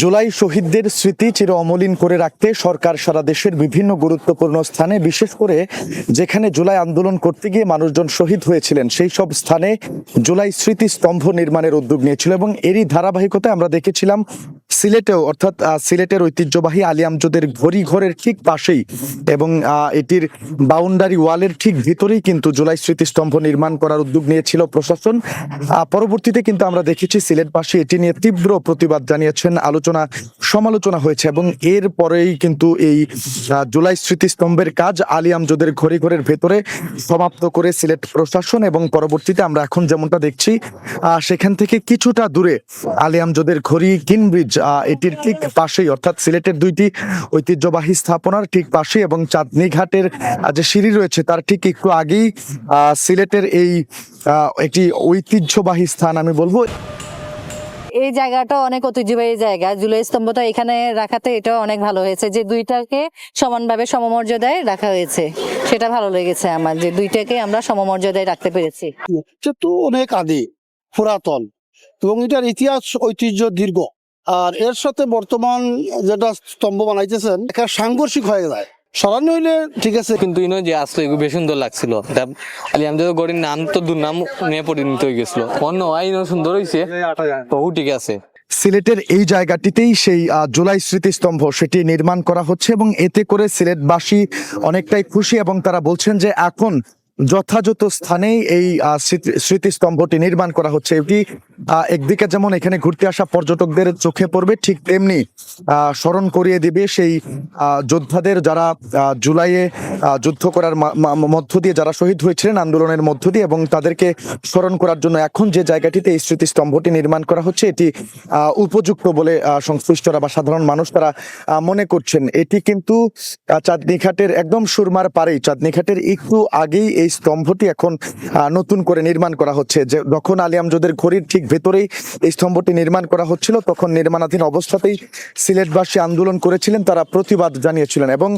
জুলাই শহীদদের স্মৃতি চির অমলিন করে রাখতে সরকার সারা দেশের বিভিন্ন গুরুত্বপূর্ণ স্থানে, বিশেষ করে যেখানে জুলাই আন্দোলন করতে গিয়ে মানুষজন শহীদ হয়েছিলেন, সেই সব স্থানে জুলাই স্মৃতি স্তম্ভ নির্মাণের উদ্যোগ নিয়েছিল এবং এরই ধারাবাহিকতায় আমরা দেখেছিলাম সিলেটেও, অর্থাৎ সিলেটের ঐতিহ্যবাহী আলিয়ামজদের ঘড়ি ঘরের ঠিক পাশেই এবং এটির বাউন্ডারি ওয়ালের ঠিক ভিতরেই কিন্তু জুলাই স্মৃতিস্তম্ভ নির্মাণ করার উদ্যোগ নিয়েছিল প্রশাসন। পরবর্তীতে কিন্তু আমরা দেখেছি সিলেটবাসী এটি নিয়ে তীব্র প্রতিবাদ জানিয়েছেন। আলোচনা, সমালোচনা হয়েছে এবং এর পরেই কিন্তু এই জুলাই স্মৃতিস্তম্ভের কাজ আলিয়ামজদের ঘড়ি ঘরের ভেতরে সমাপ্ত করে সিলেট প্রশাসন এবং পরবর্তীতে আমরা এখন যেমনটা দেখছি সেখান থেকে কিছুটা দূরে আলিয়ামজদের ঘড়ি, কিনব্রিজ এটির ঠিক পাশেই অর্থাৎ সিলেটের দুইটি ঐতিহ্যবাহী স্থাপনার ঠিক পাশেই এবং চাঁদনি ঘাটের যে সিঁড়ি রয়েছে তার ঠিক একটু আগেই আহ, সিলেটের এই আহ, একটি ঐতিহ্যবাহী স্থান আমি বলব। এই জায়গাটা অনেক ঐতিহ্যবাহী জায়গা। জুলাই স্তম্ভটা এখানে রাখাতে এটা অনেক ভালো হয়েছে। যে দুইটাকে সমানভাবে সমমর্যাদায় রাখা হয়েছে সেটা ভালো লেগেছে আমার। যে দুইটাকে আমরা সমমর্যাদায় রাখতে পেরেছি। তো অনেক আদি পুরাতন এবং এটার ইতিহাস ঐতিহ্য দীর্ঘ। আর এর সাথে বর্তমান যেটা স্তম্ভ বানাইতেছেন একটা সাংঘর্ষিক হয়ে যায়। সরানো হইলে ঠিক আছে, কিন্তু ইনো যে আসলো এগুলো বেশ সুন্দর লাগছিল। এটা আলি আমাদের গড়ির নাম তো দুর্নাম নিয়ে পরিণত হয়ে গেছিল। অন্য আইন সুন্দর হয়েছে বহু ঠিক আছে। সিলেটের এই জায়গাটিতেই সেই জুলাই স্মৃতিস্তম্ভ সেটি নির্মাণ করা হচ্ছে এবং এতে করে সিলেটবাসী অনেকটাই খুশি এবং তারা বলছেন যে এখন যথাযথ স্থানেই এই স্মৃতিস্তম্ভটি নির্মাণ করা হচ্ছে। এটি একদিকে যেমন এখানে ঘুরতে আসা পর্যটকদের চোখে পড়বে, ঠিক তেমনি স্মরণ করিয়ে দিবে সেই যোদ্ধাদের যারা জুলাইয়ে যুদ্ধ করার মধ্য দিয়ে যারা শহীদ হয়েছিলেন আন্দোলনের মধ্য দিয়ে এবং তাদেরকে স্মরণ করার জন্য এখন যে জায়গাটিতে এই স্মৃতিস্তম্ভটি নির্মাণ করা হচ্ছে, এটি উপযুক্ত বলে সংশ্লিষ্টরা বা সাধারণ মানুষ তারা মনে করছেন। এটি কিন্তু চাঁদনীঘাটের একদম সুরমার পারেই চাঁদনীঘাটের একটু আগেই এই স্তম্ভটি এখন নতুন করে নির্মাণ করা হচ্ছে। যে যখন আলিয়ামজদের ঘড়ির ঠিক ভেতরেই এই স্তম্ভটি নির্মাণ করা হচ্ছিল, তখন নির্মাণাধীন অবস্থাতেই সিলেটবাসী আন্দোলন করেছিলেন, তারা প্রতিবাদ জানিয়েছিলেন এবং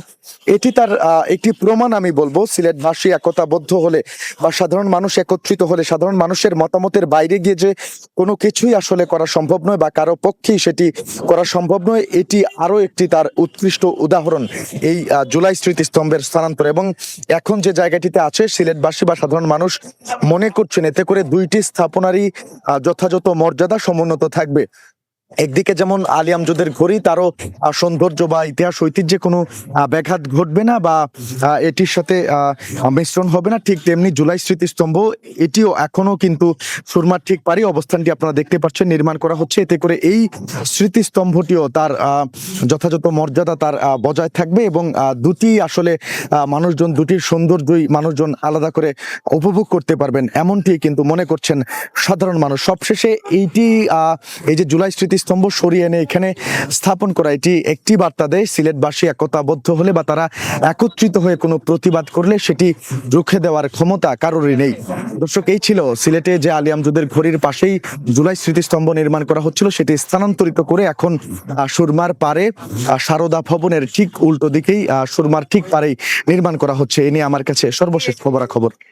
এটি তার একটি প্রমাণ আমি বলব, সিলেটবাসী একতাবদ্ধ হলে বা সাধারণ মানুষ একত্রিত হলে, সাধারণ মানুষের মতামতের বাইরে গিয়ে যে কোনো কিছুই আসলে করা সম্ভব নয় বা কারও পক্ষেই সেটি করা সম্ভব নয়, এটি আরও একটি তার উৎকৃষ্ট উদাহরণ এই জুলাই স্মৃতিস্তম্ভের স্থানান্তর। এবং এখন যে জায়গাটিতে আছে সিলেটবাসী বা সাধারণ মানুষ মনে করছেন এতে করে দুইটি স্থাপনারই যথাযথ মর্যাদা সমুন্নত থাকবে। একদিকে যেমন আলিয়ামজদের ঘড়ি, তারও সৌন্দর্য বা ইতিহাস, ঐতিহ্যে কোনো ব্যাঘাত ঘটবে না বা এটির সাথে মিশ্রণ হবে না। ঠিক তেমনি জুলাই স্মৃতিস্তম্ভ, এটিও এখনও কিন্তু সুরমার ঠিক পারি অবস্থানটি আপনারা দেখতে পাচ্ছেন, নির্মাণ করা হচ্ছে। এতে করে এই স্মৃতিস্তম্ভটিও তার যথাযথ মর্যাদা তার বজায় থাকবে এবং দুটি আসলে মানুষজন দুটির সৌন্দর্যই মানুষজন আলাদা করে উপভোগ করতে পারবেন। এমনটি কিন্তু মনে করছেন সাধারণ মানুষ। সবশেষে এইটি এই যে জুলাই স্মৃতিস্তম্ভ সরিয়ে এনে এখানে স্থাপন করা। এটি একটি বার্তা দেয়, সিলেটবাসী একতাবদ্ধ হলে বা তারা একত্রিত হয়ে কোনো প্রতিবাদ করলে সেটি রুখে দেওয়ার ক্ষমতা কারোরই নেই। দর্শক, এই ছিল সিলেটে যে আলিয়ামজুদের ঘড়ির পাশেই জুলাই স্মৃতিস্তম্ভ নির্মাণ করা হচ্ছিল, সেটি স্থানান্তরিত করে এখন সুরমার পারে সারদা ভবনের ঠিক উল্টো দিকেই সুরমার ঠিক পারেই নির্মাণ করা হচ্ছে। এ নিয়ে আমার কাছে সর্বশেষ খবরাখবর।